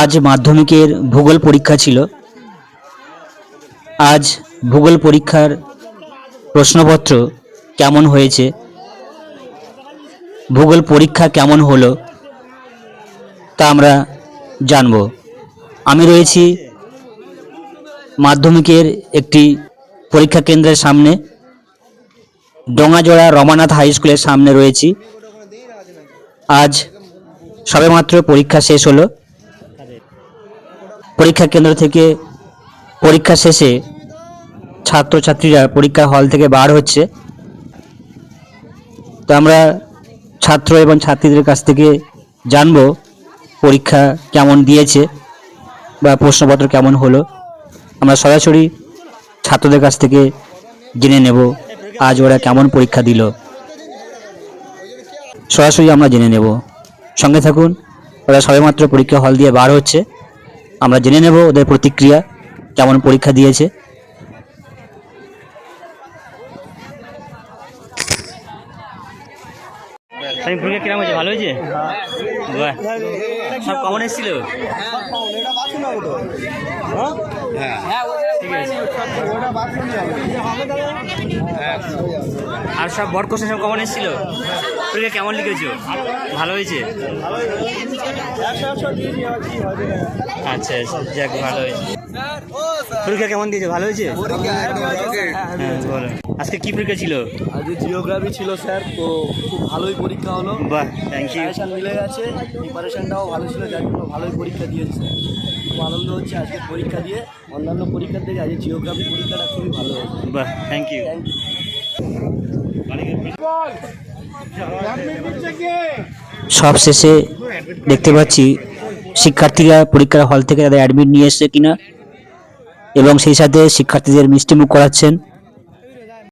আজ মাধ্যমিকের ভূগোল পরীক্ষা ছিল। আজ ভূগোল পরীক্ষার প্রশ্নপত্র কেমন হয়েছে? ভূগোল পরীক্ষা কেমন হলো? তা আমরা জানব। আমি রয়েছি মাধ্যমিকের একটি পরীক্ষা কেন্দ্রের সামনে। ডোঙাজোড়া রমানাথ হাই স্কুলের সামনে রয়েছি। আজ সবেমাত্র পরীক্ষা শেষ হলো। পরীক্ষা কেন্দ্র থেকে পরীক্ষা শেষে ছাত্রছাত্রীরা পরীক্ষা হল থেকে বার হচ্ছে। তো আমরা ছাত্র এবং ছাত্রীদের কাছ থেকে জানব পরীক্ষা কেমন দিয়েছে বা প্রশ্নপত্র কেমন হলো। আমরা সরাসরি ছাত্রদের কাছ থেকে জেনে নেব আজ ওরা কেমন পরীক্ষা দিল। সরাসরি আমরা জেনে নেব। সঙ্গে থাকুন। ওরা সবেমাত্র পরীক্ষা হল দিয়ে বার হচ্ছে। আমরা জেনে নেব ওদের প্রতিক্রিয়া কেমন পরীক্ষা দিয়েছে। আমি পরীক্ষা কিরম হয়েছে? ভালো হয়েছে? সব কমন এসেছিল? ঠিক আছে আর সব বড় কোশ্চেন সব কেমন এসেছিল? তুই কেমন লিখেছো? ভালো হয়েছে? আচ্ছা যাক, ভালো হয়েছে। পরীক্ষা কেমন দিয়েছে? ভালো হয়েছে? হ্যাঁ আজকে কি পরীক্ষা ছিল? আজকে জিওগ্রাফি ছিল স্যার তো খুব ভালোই পরীক্ষা হলো। বাহ থ্যাংক ইউ মিলে গেছে প্রিপারেশনটাও ভালো ছিল যার জন্য ভালোই পরীক্ষা দিয়েছে স্যার। খুব আনন্দ হচ্ছে আজকে পরীক্ষা দিয়ে। অন্যান্য পরীক্ষার থেকে আজকে জিওগ্রাফি পরীক্ষাটা খুবই ভালো হয়েছে। বাহ থ্যাংক ইউ থ্যাংক ইউ সব শেষে দেখতে পাচ্ছি শিক্ষার্থীরা পরীক্ষার হল থেকে তাদের অ্যাডমিট নিয়ে এসছে কিনা। এবং সেই সাথে শিক্ষার্থীদের মিষ্টিমুখ করাচ্ছেন।